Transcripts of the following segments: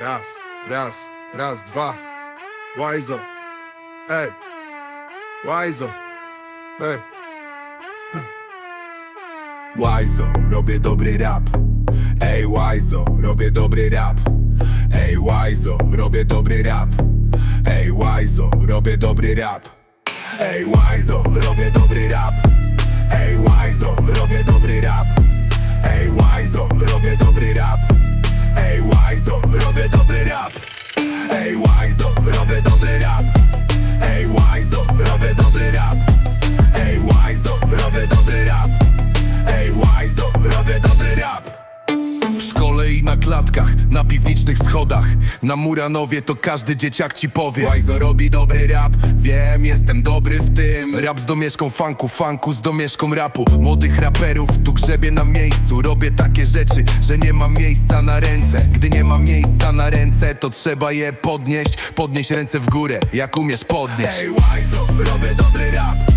Raz, raz, raz, dwa. Łajzo. Ej. Łajzo. Ej. Łajzo, robię dobry rap Ej Łajzo, robię dobry rap Ej Łajzo, robię dobry rap Ej Łajzo, robię dobry rap Ej Łajzo, robię dobry rap Ej klatkach, na piwniczych schodach. Na Muranowie to każdy dzieciak ci powie. Łajzo robi dobry rap, wiem, jestem dobry w tym. Rap z domieszką funku, funku z domieszką rapu. Młodych raperów tu grzebie na miejscu. Robię takie rzeczy, że nie mam miejsca na ręce. Gdy nie mam miejsca na ręce, to trzeba je podnieść. Podnieść ręce w górę, jak umiesz podnieść. Ej Łajzo, robię dobry rap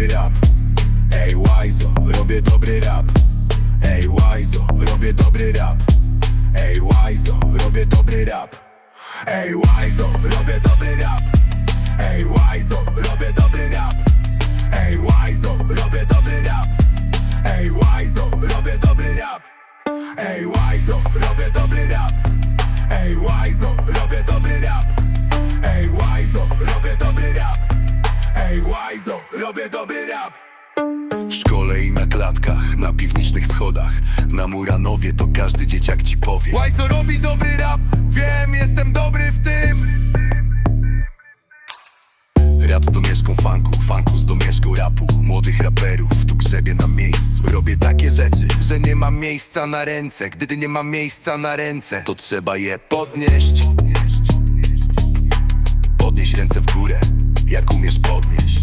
dobry rap. Ej Łajzo, robię dobry rap. Ej Łajzo, robię dobry rap. Ej Łajzo, robię dobry rap. Ej Łajzo, robię dobry rap. Ej Łajzo, klatkach, na piwniczych schodach. Na Muranowie to każdy dzieciak ci powie. Łajzo robi dobry rap, wiem, jestem dobry w tym. Rap z domieszką funku, funku z domieszką rapu. Młodych raperów, tu grzebie na miejscu. Robię takie rzeczy, że nie mam miejsca na ręce. Gdy nie mam miejsca na ręce, to trzeba je podnieść. Podnieść ręce w górę, jak umiesz podnieść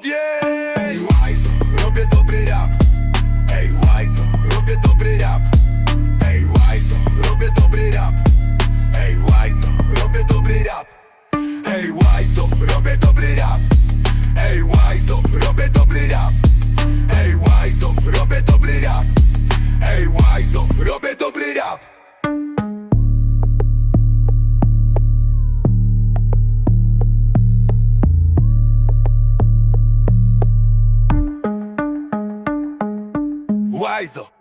Ej Łajzo, robię dobry rap. Ej Łajzo, robię dobry rap. Ej Łajzo, robię dobry rap. Ej Łajzo, robię dobry rap. Ej Łajzo, robię dobry rap. Ej Łajzo, robię dobry rap. Ej Łajzo, wiser